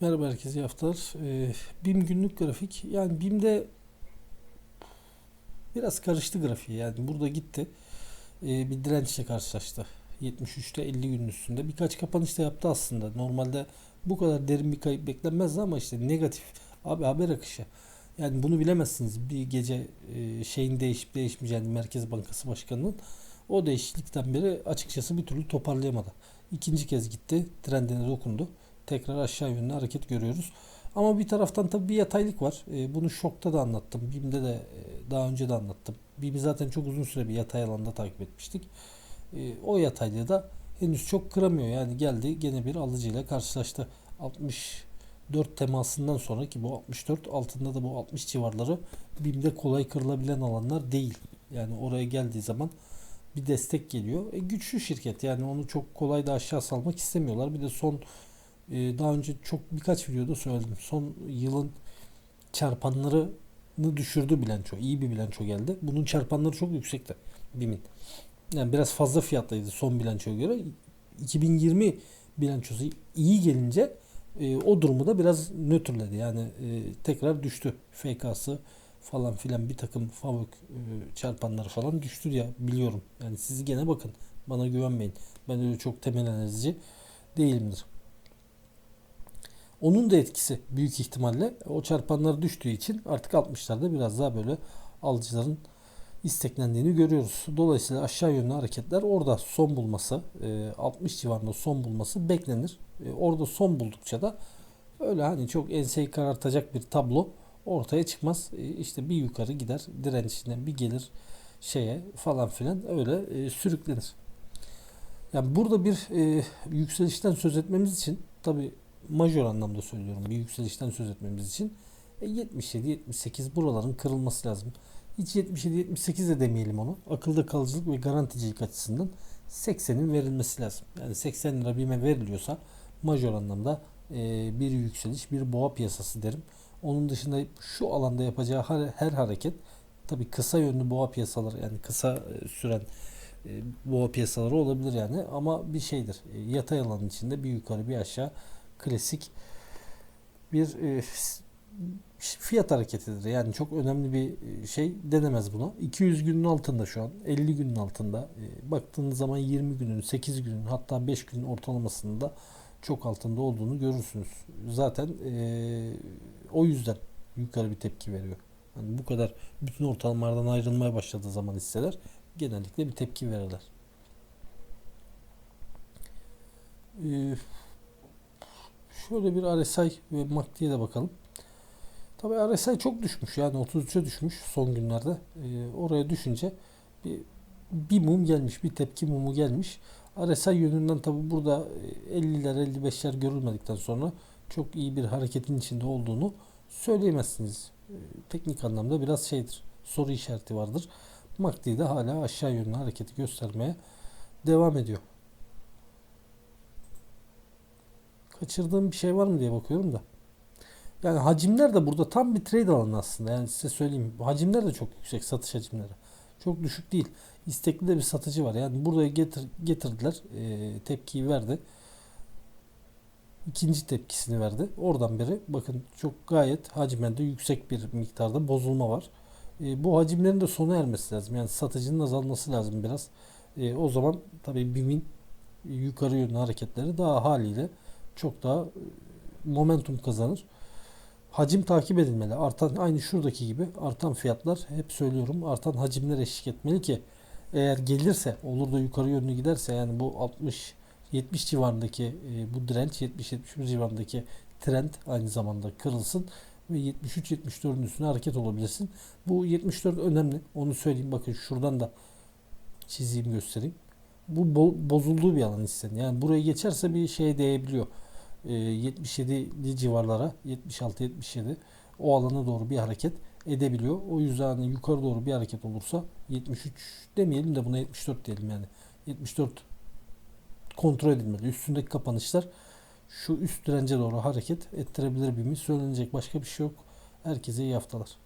Merhaba herkese iyi haftalar. Ee, BİM günlük grafik. Yani BİM'de biraz karıştı grafiği. Yani burada gitti. Ee, bir dirençle karşılaştı. 73'te 50 günün üstünde. Birkaç kapanış da yaptı aslında. Normalde bu kadar derin bir kayıp beklenmezdi ama işte negatif. Abi haber akışı. Yani bunu bilemezsiniz. Bir gece e, şeyin değişip değişmeyeceğini Merkez Bankası Başkanı'nın o değişiklikten beri açıkçası bir türlü toparlayamadı. İkinci kez gitti. Trendine dokundu tekrar aşağı yönlü hareket görüyoruz. Ama bir taraftan tabii bir yataylık var. E, bunu şokta da anlattım. BİM'de de e, daha önce de anlattım. BİM'i zaten çok uzun süre bir yatay alanda takip etmiştik. E, o yataylığı da henüz çok kıramıyor. Yani geldi gene bir alıcıyla karşılaştı. 64 temasından sonra ki bu 64 altında da bu 60 civarları BİM'de kolay kırılabilen alanlar değil. Yani oraya geldiği zaman bir destek geliyor. E, güçlü şirket yani onu çok kolay da aşağı salmak istemiyorlar. Bir de son daha önce çok birkaç videoda söyledim. Son yılın çarpanlarını düşürdü bilanço. İyi bir bilanço geldi. Bunun çarpanları çok yüksekti. BİM'in. Yani biraz fazla fiyatlıydı son bilançoya göre. 2020 bilançosu iyi gelince e, o durumu da biraz nötrledi. Yani e, tekrar düştü. FK'sı falan filan bir takım favök e, çarpanları falan düştü ya biliyorum. Yani siz gene bakın. Bana güvenmeyin. Ben öyle çok temel analizci değilimdir. Onun da etkisi büyük ihtimalle o çarpanlar düştüğü için artık 60'larda biraz daha böyle alıcıların isteklendiğini görüyoruz. Dolayısıyla aşağı yönlü hareketler orada son bulması, 60 e, civarında son bulması beklenir. E, orada son buldukça da öyle hani çok enseyi karartacak bir tablo ortaya çıkmaz. E, işte bir yukarı gider dirençine bir gelir şeye falan filan öyle sürüklenir. Yani burada bir yükselişten söz etmemiz için tabi majör anlamda söylüyorum bir yükselişten söz etmemiz için e, 77-78 buraların kırılması lazım. Hiç 77-78 de demeyelim onu. Akılda kalıcılık ve garanticilik açısından 80'in verilmesi lazım. Yani 80 lira BİM'e veriliyorsa majör anlamda e, bir yükseliş, bir boğa piyasası derim. Onun dışında şu alanda yapacağı her, her hareket tabi kısa yönlü boğa piyasaları yani kısa e, süren e, boğa piyasaları olabilir yani ama bir şeydir. E, yatay alanın içinde bir yukarı bir aşağı klasik bir e, fiyat hareketidir. Yani çok önemli bir e, şey denemez buna. 200 günün altında şu an. 50 günün altında. E, baktığınız zaman 20 günün, 8 günün hatta 5 günün ortalamasında çok altında olduğunu görürsünüz. Zaten e, o yüzden yukarı bir tepki veriyor. Yani bu kadar bütün ortalamalardan ayrılmaya başladığı zaman hisseler genellikle bir tepki verirler. Ee, Şöyle bir RSI ve MACD'ye de bakalım. Tabii RSI çok düşmüş yani 33'e düşmüş son günlerde. Ee, oraya düşünce bir, bir mum gelmiş, bir tepki mumu gelmiş. RSI yönünden tabi burada 50'ler e, 55'ler görülmedikten sonra çok iyi bir hareketin içinde olduğunu söyleyemezsiniz. Ee, teknik anlamda biraz şeydir. Soru işareti vardır. MACD de hala aşağı yönlü hareketi göstermeye devam ediyor. Kaçırdığım bir şey var mı diye bakıyorum da. Yani hacimler de burada tam bir trade alanı aslında. Yani size söyleyeyim. Hacimler de çok yüksek satış hacimleri. Çok düşük değil. İstekli de bir satıcı var. Yani buraya getir, getirdiler. E, tepkiyi verdi. İkinci tepkisini verdi. Oradan beri bakın çok gayet hacimende yüksek bir miktarda bozulma var. E, bu hacimlerin de sona ermesi lazım. Yani satıcının azalması lazım biraz. E, o zaman tabii BİM'in yukarı yönlü hareketleri daha haliyle çok daha e, momentum kazanır. Hacim takip edilmeli. Artan aynı şuradaki gibi artan fiyatlar hep söylüyorum artan hacimler eşlik etmeli ki eğer gelirse olur da yukarı yönlü giderse yani bu 60 70 civarındaki e, bu direnç 70-71 civarındaki trend aynı zamanda kırılsın ve 73-74'ün üstüne hareket olabilirsin. Bu 74 önemli. Onu söyleyeyim. Bakın şuradan da çizeyim göstereyim. Bu bo- bozulduğu bir alan hissenin. Yani buraya geçerse bir şey değebiliyor. 77'li e, civarlara 76-77 o alana doğru bir hareket edebiliyor. O yüzden hani yukarı doğru bir hareket olursa 73 demeyelim de buna 74 diyelim yani. 74 kontrol edilmeli. Üstündeki kapanışlar şu üst dirence doğru hareket ettirebilir bir mi? Söylenecek başka bir şey yok. Herkese iyi haftalar.